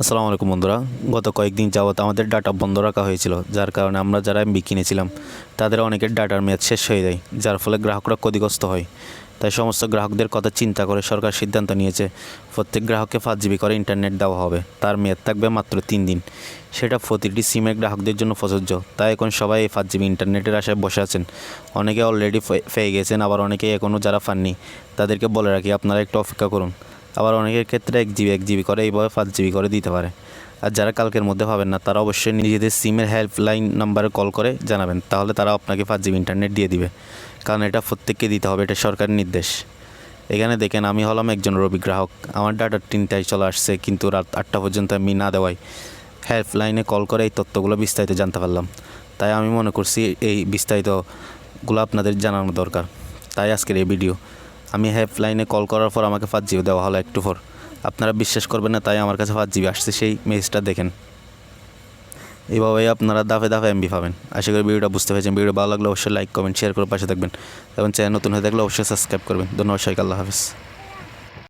আসসালামু আলাইকুম বন্ধুরা। গত কয়েকদিন যাবত আমাদের ডাটা বন্ধ রাখা হয়েছিল, যার কারণে আমরা যারা এমবি কিনেছিলাম, তাদের অনেকের ডাটার মেয়াদ শেষ হয়ে যায়, যার ফলে গ্রাহকরা ক্ষতিগ্রস্ত হয়। তাই সমস্ত গ্রাহকদের কথা চিন্তা করে সরকার সিদ্ধান্ত নিয়েছে, প্রত্যেক গ্রাহককে পাঁচ জিবি করে ইন্টারনেট দেওয়া হবে। তার মেয়াদ থাকবে মাত্র তিন দিন। সেটা প্রতিটি সিমের গ্রাহকদের জন্য প্রযোজ্য। তাই এখন সবাই এই পাঁচ জিবি ইন্টারনেটের আশায় বসে আছেন। অনেকে অলরেডি পেয়ে গেছেন, আবার অনেকে এখনও যারা পাননি, তাদেরকে বলে রাখি, আপনারা একটু অপেক্ষা করুন। আবার অনেকের ক্ষেত্রে এক জিবি এক জিবি করে এইভাবে পাঁচ জিবি করে দিতে পারে। আর যারা কালকের মধ্যে পাবেন না, তারা অবশ্যই নিজেদের সিমের হেল্পলাইন নাম্বারে কল করে জানাবেন। তাহলে তারা আপনাকে পাঁচ জিবি ইন্টারনেট দিয়ে দিবে। কারণ এটা প্রত্যেককে দিতে হবে, এটা সরকারের নির্দেশ। এখানে দেখেন, আমি হলাম একজন রবি গ্রাহক। আমার ডাটা তিনটায় চলে আসছে, কিন্তু রাত আটটা পর্যন্ত আমি না দেওয়ায় হেল্পলাইনে কল করে এই তথ্যগুলো বিস্তারিত জানতে পারলাম। তাই আমি মনে করছি এই বিস্তারিতগুলো আপনাদের জানানো দরকার। তাই আজকের এই ভিডিও আমি হেল্পলাইনে কল করার পর আমাকে ফার্স্ট জিবি দেওয়া হলো একটু ফোর আপনারা বিশ্বাস করবেন না, তাই আমার কাছে ফার্স্ট জিবি আসছে, সেই মেসেজটা দেখেন। এইভাবেই আপনারা দাফে দাফে এমবি পাবেন। আশা করি ভিডিওটা বুঝতে পেরেছেন। ভিডিও ভালো লাগলে অবশ্যই লাইক কমেন্ট শেয়ার করে পাশে থাকবেন। এবং চ্যানেল নতুন হয়ে থাকলে অবশ্যই সাবস্ক্রাইব করবেন। ধন্যবাদ সবাইকে, আল্লাহ হাফিজ।